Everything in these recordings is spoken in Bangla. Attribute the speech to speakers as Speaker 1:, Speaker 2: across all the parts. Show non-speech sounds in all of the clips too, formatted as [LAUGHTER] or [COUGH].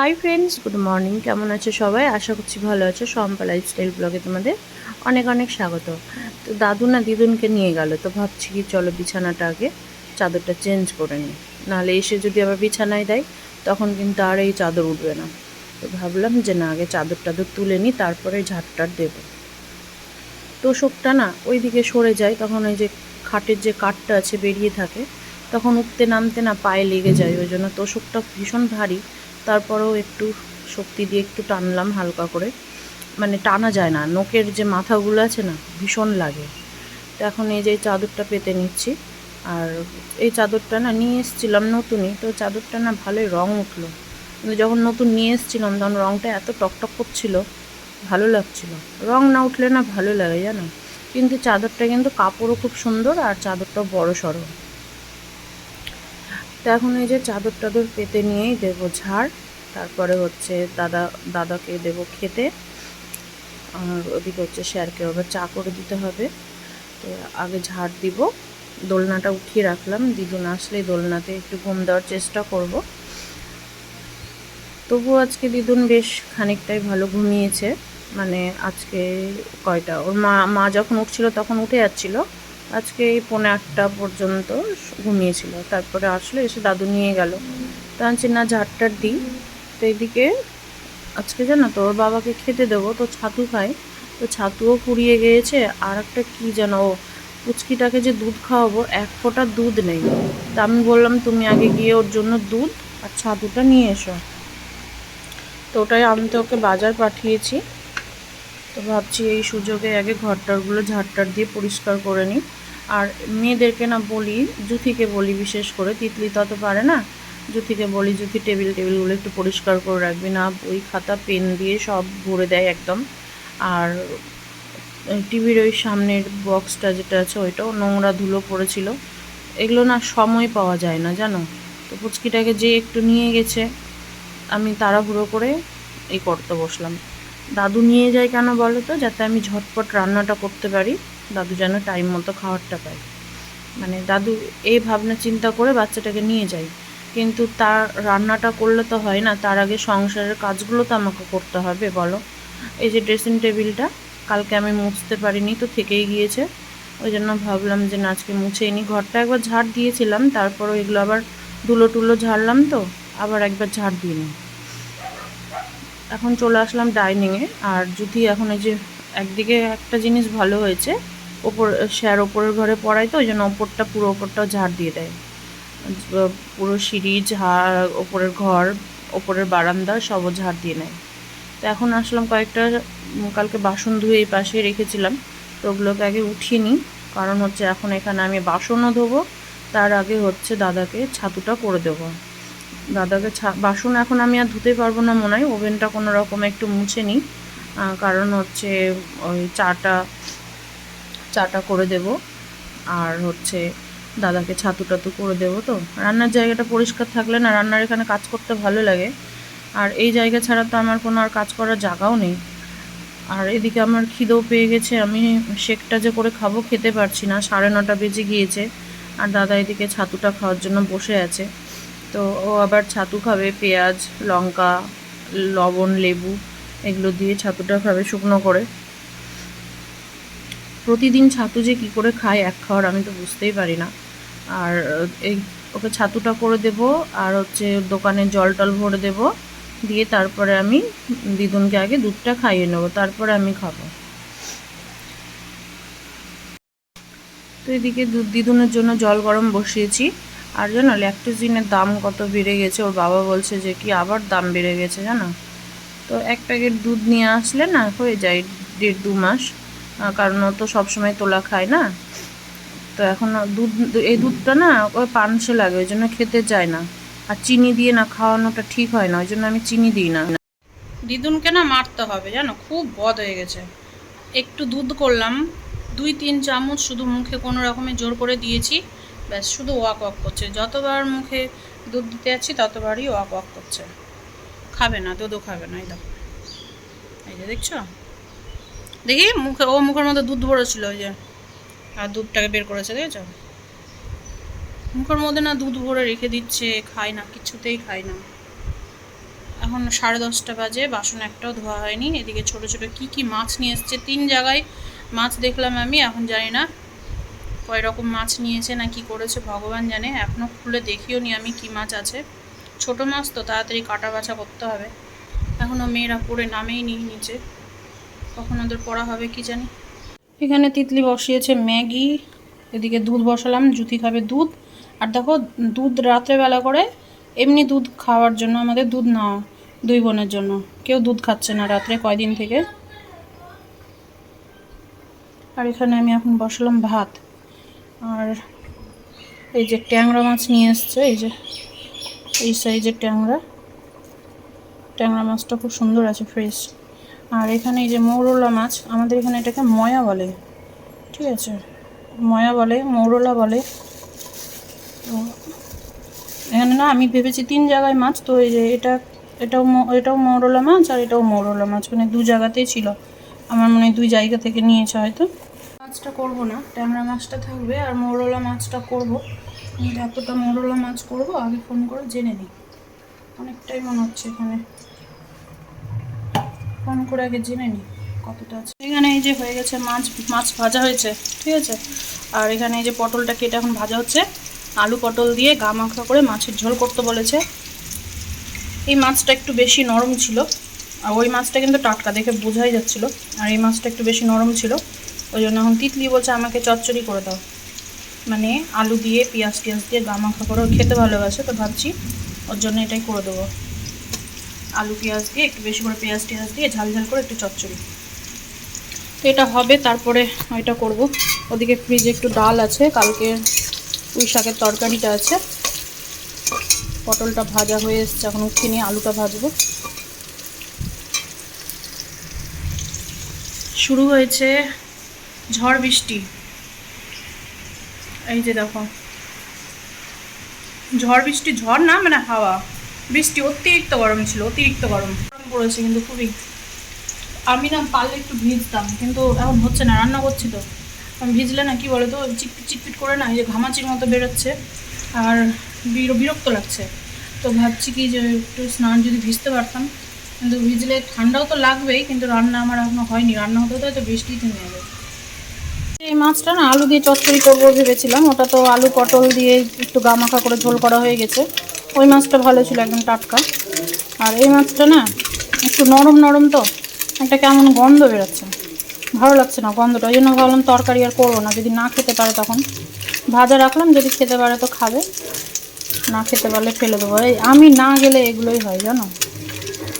Speaker 1: হাই ফ্রেন্ডস গুড মর্নিং কেমন আছো সবাই? আশা করছি ভালো আছো। সম্পা লাইফস্টাইল ব্লগে তোমাদের অনেক অনেক স্বাগত। তো দাদু না দিদুনকে নিয়ে গেল, তো ভাবছি কি চলো বিছানাটা আগে চাদরটা চেঞ্জ করে নিই। নাহলে এসে যদি আবার বিছানায় দেয়, তখন কিন্তু আর এই চাদর উঠবে না। তো ভাবলাম যে না, আগে চাদর টাদর তুলে নিই, তারপরে ঝাড়টার দেবো। তোষকটা না ওইদিকে সরে যায়, তখন ওই যে খাটের যে কাঠটা আছে বেরিয়ে থাকে, তখন উঠতে নামতে না পায়ে লেগে যায়, ওই জন্য তোষকটা ভীষণ ভারী। তারপরেও একটু শক্তি দিয়ে একটু টানলাম হালকা করে। মানে টানা যায় না নোকের যে মাথাগুলো আছে না, ভীষণ লাগে। তো এখন এই যে চাদরটা পেতে নিচ্ছি। আর এই চাদরটা না নিয়ে এসেছিলাম নতুনই, তো চাদরটা না ভালোই রং উঠল। কিন্তু যখন নতুন নিয়ে এসেছিলাম, তখন রঙটা এত টকটক করছিল, ভালো লাগছিল। রং না উঠলে না ভালো লাগে, জানো? কিন্তু চাদরটা কিন্তু কাপড়ও খুব সুন্দর আর চাদরটাও বড় সড়ো। তো এখন এই যে চাদর টাদর পেতে নিয়েই দেবো ঝাড়, তারপরে হচ্ছে দাদা, দাদাকে দেব খেতে। আর ওদিকে হচ্ছে স্যারকে আবার চা করে দিতে হবে। তো আগে ঝাড় দিব। দোলনাটা উঠিয়ে রাখলাম। দিদুন আসলেই দোলনাতে একটু ঘুম দেওয়ার চেষ্টা করব। তবু আজকে দিদুন বেশ খানিকটাই ভালো ঘুমিয়েছে। মানে আজকে কয়টা? ওর মা মা যখন উঠছিল তখন উঠে যাচ্ছিল। আজকে এই পৌনে আটটা পর্যন্ত ঘুমিয়েছিল। তারপরে আসলো, এসে দাদু নিয়ে গেল। তো আনছি না ঝাড়টার দিই। তো এইদিকে আজকে জানো তো, ওর বাবাকে খেতে দেবো, তো ছাতু খায় তো ছাতুও ফুরিয়ে গিয়েছে, আর একটা কী যেন, ও পুচকিটাকে যে দুধ খাওয়াবো, এক ফোঁটা দুধ নেই। তা আমি বললাম, তুমি আগে গিয়ে ওর জন্য দুধ আর ছাতুটা নিয়ে এসো। তো ওটাই আমি তো ওকে বাজার পাঠিয়েছি। তো ভাবছি এই সুযোগে আগে ঘরটারগুলো ঝাড়টার দিয়ে পরিষ্কার করে নিই। আর মেয়েদেরকে না বলি, জুথিকে বলি বিশেষ করে, তিতলি তত পারে না। জুথিকে বলি, জুথি টেবিল, টেবিলগুলো একটু পরিষ্কার করে রাখবি না। ওই খাতা, পেন দিয়ে সব ভরে দেয় একদম। আর টিভির ওই সামনের বক্সটা যেটা আছে, ওইটাও নোংরা ধুলো পড়েছিল। এগুলো না সময় পাওয়া যায় না, জানো? তো পুচকিটাকে যে একটু নিয়ে গেছে, আমি তাড়াহুড়ো করে এই করতে বসলাম। দাদু নিয়ে যায় কেন বলো তো? যাতে আমি ঝটপট রান্নাটা করতে পারি। দাদু যেন টাইম মতো খাবারটা পায়। মানে দাদু এই ভাবনা চিন্তা করে বাচ্চাটাকে নিয়ে যাই কিন্তু তার রান্নাটা করলে তো হয় না। তার আগে সংসারের কাজগুলো তো আমাকে করতে হবে, বলো। এই যে ড্রেসিং টেবিলটা কালকে আমি মুছতে পারিনি তো থেকেই গিয়েছে। ওই জন্য ভাবলাম যে না, আজকে মুছেই নি। ঘরটা একবার ঝাড় দিয়েছিলাম তারপর এগুলো আবার ধুলো টুলো ঝাড়লাম তো, আবার একবার ঝাড় দিয়ে নিই এখন চলে আসলাম ডাইনিংয়ে আর যদি এখন এই যে একদিকে একটা জিনিস ভালো হয়েছে, ওপর স্যার ওপরের ঘরে পড়ায় তো, ওই জন্য ওপরটা, পুরো ওপরটাও ঝাড় দিয়ে দেয়। পুরো সিঁড়ি, ঝাড়, ওপরের ঘর, ওপরের বারান্দা, সবও ঝাড় দিয়ে নেয়। তো এখন আসলাম কয়েকটা কালকে বাসন ধুয়ে এই পাশে রেখেছিলাম। তো ওগুলোকে আগে উঠিয়ে নিই। কারণ হচ্ছে এখন এখানে আমি বাসনও ধোবো, তার আগে হচ্ছে দাদাকে ছাতুটা করে দেবো। দাদাকে ছা, বাসন এখন আমি আর ধুতে পারব না মনে হয়। ওভেনটা কোনো রকম একটু মুছে নিই। কারণ হচ্ছে ওই চাটা চাটা করে দেব। আর হচ্ছে দাদাকে ছাতু টাতু করে দেবো তো। রান্নার জায়গাটা পরিষ্কার থাকলে না রান্নার এখানে কাজ করতে ভালো লাগে। আর এই জায়গা ছাড়া তো আমার কোনো আর কাজ করার জায়গাও নেই। আর এদিকে আমার খিদেও পেয়ে গেছে। আমি শেকটা যে করে খাব খেতে পারছি না। সাড়ে নটা বেজে গিয়েছে। আর দাদা এদিকে ছাতুটা খাওয়ার জন্য বসে আছে। তো ও আবার ছাতু খাবে, পেঁয়াজ, লঙ্কা, লবণ, লেবু, এগুলো দিয়ে ছাতুটা খাবে শুকনো করে। প্রতিদিন ছাতু যে কী করে খায় এক খাওয়ার আমি তো বুঝতেই পারি না। আর এই ওকে ছাতুটা করে দেব আর হচ্ছে দোকানে জল টল ভরে দেব, দিয়ে তারপরে আমি দিদুনকে আগে দুধটা খাইয়ে নেব, তারপরে আমি খাব। তো এদিকে দুধ দিদুনের জন্য জল গরম বসিয়েছি। আর জানো ল্যাকটোজিনের দাম কত বেড়ে গেছে? ওর বাবা বলছে যে কি আবার দাম বেড়ে গেছে জানো? তো এক প্যাকেট দুধ নিয়ে আসলে না হয়ে যায় দেড় দু মাস। কারণ ও তো সবসময় তোলা খায় না। তো এখন দুধ, এই দুধটা না ওই পানসে লাগে, ওই জন্য খেতে চায় না। আর চিনি দিয়ে না খাওয়ানোটা ঠিক হয় না, ওই জন্য আমি চিনি দিই না। দিদুনকে না মারতে হবে জানো, খুব বদ হয়ে গেছে। একটু দুধ করলাম, দুই, তিন চামচ শুধু মুখে কোনো রকমের জোর করে দিয়েছি। ব্যাস, শুধু ওয়াক ওয়াক করছে। যতবার মুখে দুধ দিতে যাচ্ছি, ততবারই ওয়াক ওয়াক করছে। খাবে না, দুধও খাবে না, এই দেখো। এই যে দেখছ? দেখি, মুখে, ও মুখের মধ্যে দুধ ভরেছিল, ওই যে। আর দুধটাকে বের করেছে, দেখেছ? মুখের মধ্যে না দুধ ভরে রেখে দিচ্ছে, খায় না, কিছুতেই খায় না। এখন সাড়ে দশটা বাজে, বাসন একটাও ধোয়া হয়নি। এদিকে ছোট ছোট কি কি মাছ নিয়ে এসছে, তিন জায়গায় মাছ দেখলাম আমি, এখন জানি না। কয় রকম মাছ নিয়েছে না কি করেছে ভগবান জানে। এখনও খুলে দেখিও নি আমি কি মাছ আছে। ছোট মাছ তো তাড়াতাড়ি কাটা বাছা করতে হবে। এখনও মেয়েরা পড়ে নামেই নি নিচে। কখন ওদের পড়া হবে কি জানি। এখানে তিতলি বসিয়েছে ম্যাগি, এদিকে দুধ বসালাম জুতি খাবে দুধ। আর দেখো, দুধ রাত্রেবেলা করে এমনি দুধ খাওয়ার জন্য আমাদের দুধ না দুই বোনের জন্য। কেউ দুধ খাচ্ছে না রাত্রে কয়দিন থেকে। আর এখানে আমি এখন বসালাম ভাত। আর এই যে ট্যাংরা মাছ নিয়ে এসছে, এই যে, এই সাইজের ট্যাংরা। ট্যাংরা মাছটা খুব সুন্দর আছে ফ্রেশ আর এখানে এই যে মৌরলা মাছ, আমাদের এখানে এটাকে ময়া বলে, ঠিক আছে? ময়া বলে, মৌরলা বলে। এখানে না, আমি ভেবেছি তিন জায়গায় মাছ, তো এই যে এটা, এটাও এটাও মৌরলা মাছ আর এটাও মৌরলা মাছ মানে দু জায়গাতেই ছিল। আমার মনে হয় দুই জায়গা থেকে নিয়েছে হয়তো। মাছটা করব না, ট্যাংরা মাছটা থাকবে আর মৌরলা মাছটা করব। এতটা মৌরলা মাছ করব, আগে ফোন করে জেনে নিই। অনেকটাই মনে হচ্ছে এখানে। ফোন করে আগে জেনে নিই কতটা আছে। এখানে এই যে হয়ে গেছে মাছ মাছ ভাজা হয়েছে, ঠিক আছে? আর এখানে এই যে পটলটা কেটে এখন ভাজা হচ্ছে, আলু পটল দিয়ে গা মাখা করে মাছের ঝোল করতে বলেছে। এই মাছটা একটু বেশি নরম ছিল, আর ওই মাছটা কিন্তু টাটকা দেখে বোঝাই যাচ্ছিল, আর এই মাছটা একটু বেশি নরম ছিল। ওই জন্য এখন তিতলি বলছে আমাকে চচ্চড়ি করে দাও। মানে আলু দিয়ে, পেঁয়াজ টিয়াজ দিয়ে, গা মাখা করে, খেতে ভালোবাসে, তো ভাবছি ওর জন্য এটাই করে দেবো। আলু, পেঁয়াজ দিয়ে, একটু বেশি করে পেঁয়াজ টিয়াজ দিয়ে, ঝাল ঝাল করে একটু চচ্চড়ি। তো এটা হবে, তারপরে এটা করব। ওদিকে ফ্রিজে একটু ডাল আছে, কালকে পুঁই শাকের তরকারিটা আছে। পটলটা ভাজা হয়ে এসছে, এখন উঠিয়ে নিয়ে আলুটা ভাজবো। শুরু হয়েছে ঝড় বৃষ্টি। এই যে দেখো। ঝড় বৃষ্টি, ঝড় না মানে হাওয়া। বৃষ্টি অতিরিক্ত গরম ছিল, অতিরিক্ত গরম। গরম পড়েছে কিন্তু খুবই। আমি না পারলে একটু ভিজতাম, কিন্তু এখন হচ্ছে না, রান্না করছি তো। ভিজলে না, কি বলে তো চিকপিট চিকপিট করে না, এই যে ঘামাচির মতো বেরোচ্ছে, আর বির- বিরক্ত লাগছে। তো ভাবছি কি যে একটু স্নান যদি ভিজতে পারতাম, কিন্তু ভিজলে ঠান্ডাও তো লাগবেই, কিন্তু রান্না আমার এখনও হয়নি। রান্না হতে হতে হয়তো বৃষ্টিতে নেমে যাবে। এই মাছটা না আলু দিয়ে চচ্চড়ি করব ভেবেছিলাম। ওটা তো আলু, পটল দিয়ে একটু গা মাখা করে ঝোল করা হয়ে গেছে। ওই মাছটা ভালো ছিল একদম টাটকা। আর এই মাছটা না একটু নরম নরম তো, একটা কেমন গন্ধ বেরোচ্ছে। ভালো লাগছে না গন্ধটা, ওই জন্য ভাবলাম তরকারি আর করব না। যদি না খেতে পারে তখন ভাজা রাখলাম, যদি খেতে পারে তো খাবে। না খেতে পারলে ফেলে দেবো। এই আমি না গেলে এগুলোই হয়, জানো?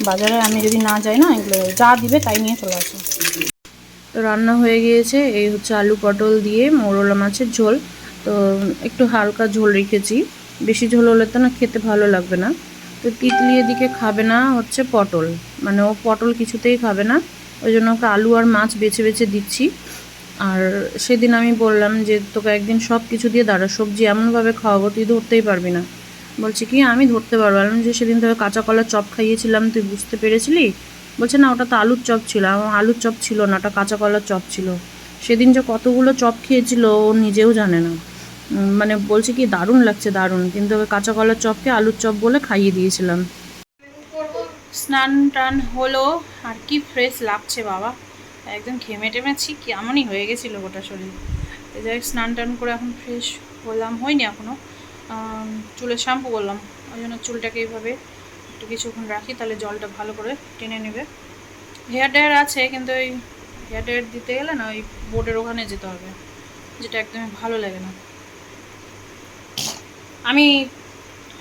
Speaker 1: বাজারে আমি যদি না যাই না, এগুলো যা দিবে তাই নিয়ে চলে আসে তো রান্না হয়ে গিয়েছে। এই হচ্ছে আলু পটল দিয়ে মোরলা মাছের ঝোল। তো একটু হালকা ঝোল রেখেছি। বেশি ঝোল হলে তো না খেতে ভালো লাগবে না। তো তিতলি এদিকে খাবে না হচ্ছে পটল। মানে ও পটল কিছুতেই খাবে না। ওই জন্য ওকে আলু আর মাছ বেছে বেছে দিচ্ছি। আর সেদিন আমি বললাম যে, তোকে একদিন সব কিছু দিয়ে দাঁড়া, সবজি এমনভাবে খাওয়াবো, তুই ধরতেই পারবি না। বলছি, কি? আমি ধরতে পারব? যে, সেদিন তোকে কাঁচা কলা চপ খাইয়েছিলাম, তুই বুঝতে পেরেছিলি? বলছে, না, ওটা তো আলুর চপ ছিল, আমার আলুর চপ ছিল না, ওটা কাঁচা কলার চপ ছিল। সেদিন যে কতগুলো চপ খেয়েছিল, ও নিজেও জানে না। মানে বলছে কি, দারুণ লাগছে, দারুণ। কিন্তু কাঁচা কলার চপকে আলুর চপ বলে খাইয়ে দিয়েছিলাম। স্নান টান হলো, আর কি ফ্রেশ লাগছে বাবা। একদম ঘেমে টেমেছি কেমনই হয়ে গেছিল গোটা শরীর। তো যাই স্নান টান করে এখন ফ্রেশ হলাম, হয়নি এখনও চুলে শ্যাম্পু করলাম, ওই জন্য চুলটাকে এইভাবে একটু কিছুক্ষণ রাখি, তাহলে জলটা ভালো করে টেনে নেবে। হেয়ার ড্রায়ার আছে, কিন্তু ওই হেয়ার ড্রায়ার দিতে গেলে না, ওই বোর্ডের ওখানে যেতে হবে, যেটা একদমই ভালো লাগে না। আমি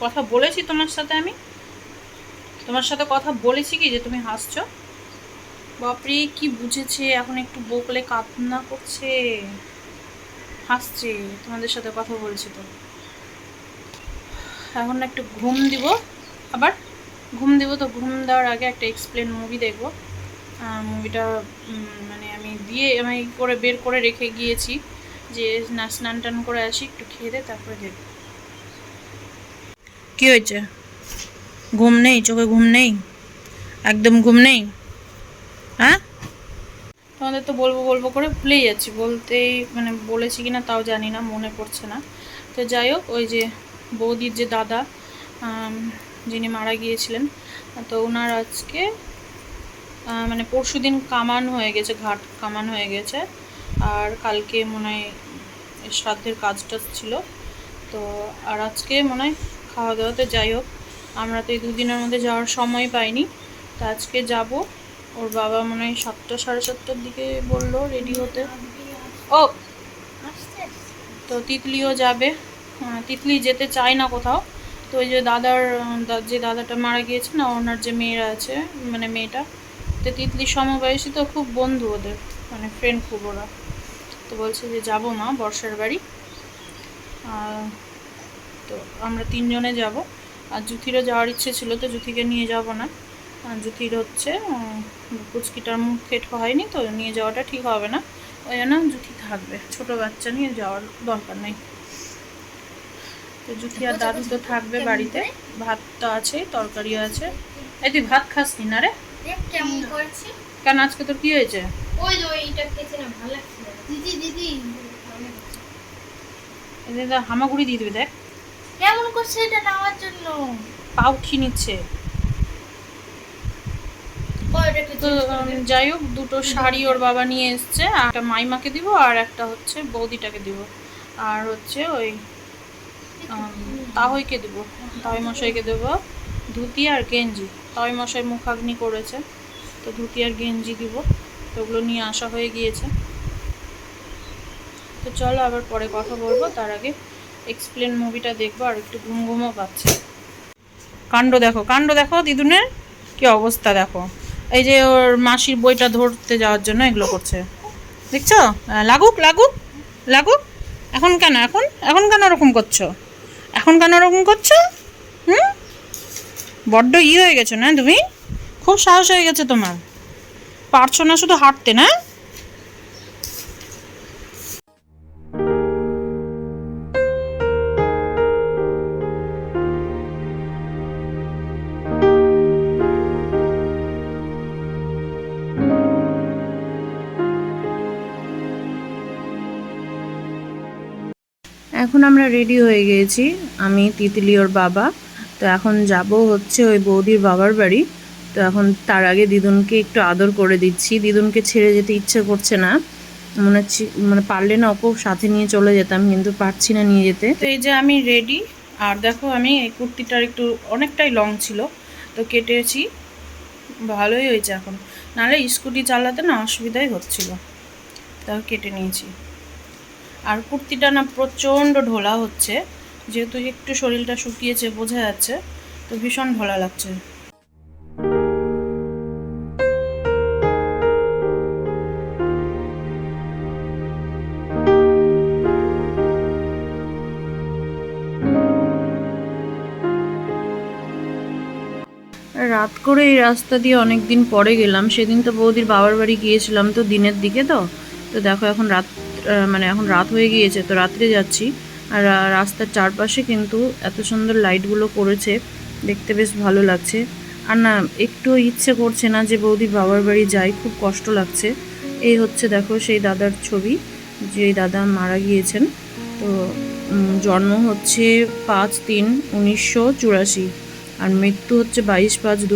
Speaker 1: কথা বলেছি তোমার সাথে আমি? তোমার সাথে কথা বলেছি কি, যে তুমি হাসছো? বাপরে, কি বুঝেছে, এখন একটু বকলে কান্না করছে। হাসছে, তোমাদের সাথে কথা বলছি তো। এখন একটু ঘুম দিব, আবার ঘুম দিব তো, ঘুম দেওয়ার আগে একটা এক্সপ্লেন মুভি দেখব। মুভিটা মানে আমি দিয়ে, আমি করে বের করে রেখে গিয়েছি যে না, স্নান টান করে আসি, একটু খেয়ে দে তারপরে দেখব। কি হয়েছে? ঘুম নেই? চোখে ঘুম নেই? একদম ঘুম নেই? হ্যাঁ? তোমাদের তো বলব বলব করে ভুলেই যাচ্ছি। বলতেই মানে বলেছি কিনা তাও জানি না, মনে পড়ছে না। তো যাই হোক, ওই যে বৌদির যে দাদা যিনি মারা গিয়েছিলেন। তো ওনার আজকে মানে পরশু দিন কামান হয়ে গেছে, ঘাট কামান হয়ে গেছে। আর কালকে মনে হয় শ্রাদ্ধের কাজটা ছিল। তো আর আজকে মনে হয় খাওয়া দাওয়াতে যাই হোক। আমরা তো এই দুদিনের মধ্যে যাওয়ার সময় পাইনি। তো আজকে যাব। ওর বাবা মনে হয় সাতটা, সাড়ে সাতটার দিকে বলল রেডি হতে। ও! তো তিতলিও যাবে। তিতলি যেতে চায় না কোথাও। তো ওই যে দাদার যে দাদাটা মারা গিয়েছে না, ওনার যে মেয়েরা আছে মানে মেয়েটা, তো তিতলি সমবয়সী তো খুব বন্ধু ওদের মানে ফ্রেন্ড খুব ওরা। তো বলছে যে যাব মা, বর্ষার বাড়ি। তো আমরা তিনজনে যাব। আর জুথিরও যাওয়ার ইচ্ছে ছিল, তো জুথিকে নিয়ে যাব না। জুথির হচ্ছে মুখ ফেট হয়নি তো, নিয়ে যাওয়াটা ঠিক হবে না। ওই জন্য জুথি থাকবে। ছোট বাচ্চা নিয়ে যাওয়ার দরকার নেই। তো জুথি আর দাদু তো থাকবে বাড়িতে। ভাত তো আছে তরকারিও আছে। এই তুই ভাত খাসনি না রে?
Speaker 2: দেখ কেমন করেছে।
Speaker 1: কেন আজকে তোর কি হয়েছে?
Speaker 2: ওই যে ওইটা খেতে না ভালো লাগছে দিদি দিদি।
Speaker 1: হামাগুড়ি দিয়ে দিবে দেখ।
Speaker 2: কেমন করছে এটা নেওয়ার জন্য?
Speaker 1: পা উঠিয়ে নিচ্ছে? তো যাই হোক দুটো শাড়ি ওর বাবা নিয়ে এসছে একটা মাইমাকে দিব আর একটা হচ্ছে বৌদিটাকে দিব। আর হচ্ছে ওই তাহইকে দিব তাহই মশাইকে দেব। ধুতি আর গেঞ্জি তাহই মশাই মুখাগ্নি করেছে, তো ধুতি আর গেঞ্জি দিব, তো ওগুলো নিয়ে আসা হয়ে গিয়েছে। তো চলো আবার পরে কথা বলব, তার আগে এক্সপ্লেন মুভিটা দেখব, আর একটু ঘুম ঘুমও পাচ্ছে। কাণ্ড দেখো কাণ্ড দেখো দিদুনের? কি অবস্থা দেখো। এই যে ওর মাসির বইটা ধরতে যাওয়ার জন্য এগুলো করছে। দেখছ? লাগুক লাগুক লাগুক। এখন কেন, এখন? এখন কেন ওরকম করছ? এখন কেন ওরকম করছ? হুম? বড্ড ই হয়ে গেছো না তুমি? খুব সাহস হয়ে গেছে তোমার। পারছ না শুধু হাঁটতে, না? এখন আমরা রেডি হয়ে গিয়েছি আমি তিতলি ওর বাবা। তো এখন যাব হচ্ছে ওই বৌদির বাবার বাড়ি। তো এখন তার আগে দিদুনকে একটু আদর করে দিচ্ছি। দিদুনকে ছেড়ে যেতে ইচ্ছে করছে না। মনে হচ্ছে মানে পারলে না ওকেও সাথে নিয়ে চলে যেতাম, কিন্তু পারছি না নিয়ে যেতে। তো এই যে আমি রেডি আর দেখো আমি এই কুর্তিটার একটু অনেকটাই লং ছিল। তো কেটেছি। ভালোই হয়েছে এখন। নাহলে স্কুটি চালাতে না অসুবিধাই হচ্ছিল। তাও কেটে নিয়েছি। আর কুর্তিটা না প্রচণ্ড ঢোলা হচ্ছে, যেহেতু একটু শরীরটা শুকিয়েছে, বোঝা যাচ্ছে, তো ভীষণ ঢোলা লাগছে। রাত করে এই রাস্তা দিয়ে অনেক দিন পরে গেলাম, সেদিন তো বৌদির বাবার বাড়ি গিয়েছিলাম তো দিনের দিকে তো তো দেখো এখন রাত মানে এখন রাত হয়ে গিয়েছে, তো রাত্রে যাচ্ছি। আর রাস্তার চারপাশে কিন্তু এত সুন্দর লাইটগুলো করেছে দেখতে বেশ ভালো লাগছে। আর না একটু ইচ্ছে করছে না যে বৌদির বাবার বাড়ি যাই, খুব কষ্ট লাগছে। এই হচ্ছে দেখো সেই দাদার ছবি, যে দাদা মারা গিয়েছেন। তো জন্ম হচ্ছে পাঁচ তিন উনিশশো চুরাশি, আর মৃত্যু হচ্ছে বাইশ পাঁচ দু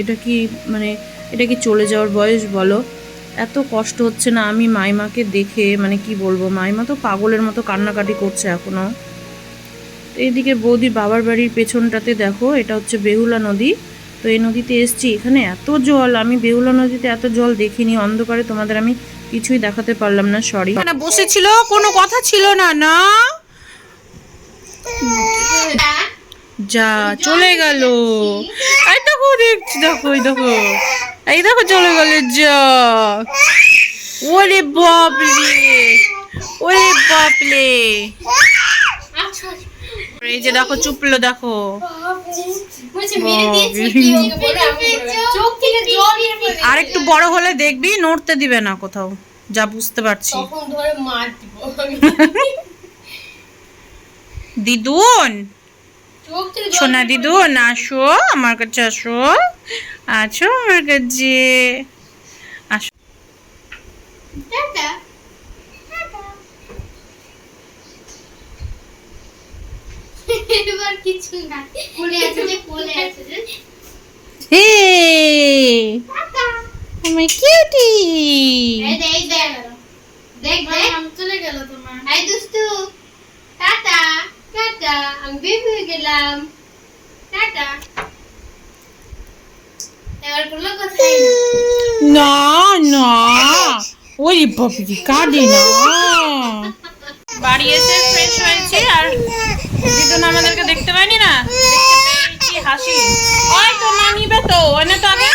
Speaker 1: এটা কি মানে এটা কি চলে যাওয়ার বয়স বলো? এত কষ্ট হচ্ছে না আমি মাইমাকে দেখে মানে কি বলব, মাইমা তো পাগলের মতো কান্নাকাটি করছে এখনও। তো এইদিকে বৌদির বাবার বাড়ির পেছনটাতে দেখো, এটা হচ্ছে বেহুলা নদী। তো এই নদীতে এসছি, এখানে এত জল, আমি বেহুলা নদীতে এত জল দেখিনি, অন্ধকারে তোমাদের আমি কিছুই দেখাতে পারলাম না সরি না, বসেছিল, কোনো কথা ছিল না না? যা, চলে গেল। দেখো, দেখছি, দেখো দেখো। এই দেখো চলে গেল যা। ওরে বাপলে ওরে
Speaker 2: আচ্ছা
Speaker 1: এই যে দেখো চুপলো দেখো। আর একটু বড় হলে দেখবি নড়তে দিবে না কোথাও। যা বুঝতে পারছি। [LAUGHS] দিদুন। সোনা
Speaker 2: করে
Speaker 1: দিদুন আসো আমার কাছে আসো। আছো আমার কাছে। আসো।
Speaker 2: টাটা। টাটা। এবার কিছু না। কোলে আছে যে কোলে আছে যে।
Speaker 1: হে! আমার কিউটি
Speaker 2: এই দেখ এই দেখ দেখ। দেখ আমি চলে টাটা আমি বেবি হয়ে গেলাম টাটা এবার কোনো কথাই না
Speaker 1: না না ওই বাপরি কাঁদে না বাড়ি এসে ফ্রেশ হয়েছি আর দিদুন আমাদেরকে দেখতে পাইনি না দেখতে পেয়েছি হাসি ওই তো মা নিবে তো এনে তো আগে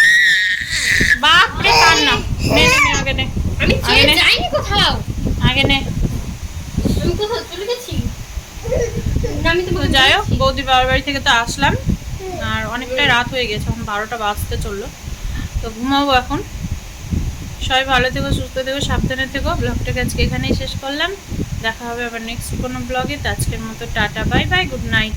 Speaker 1: বাপ রে কান্না নে নে নে আগে নে
Speaker 2: আমি
Speaker 1: নে।
Speaker 2: যাইনি কোথাও
Speaker 1: আগে নে
Speaker 2: আমি কোথাও চলে গেছি না,
Speaker 1: যাই হোক, বৌদি বাবার বাড়ি থেকে তো আসলাম। আর অনেকটাই রাত হয়ে গেছে, এখন বারোটা বাজতে চলল। তো ঘুমাবো এখন। সবাই ভালো থেকো, সুস্থ থেকো, সাবধানে থেকো। ব্লগটাকে আজকে এখানেই শেষ করলাম। দেখা হবে আবার নেক্সট কোনো ব্লগে তো আজকের মতো tata bye bye good night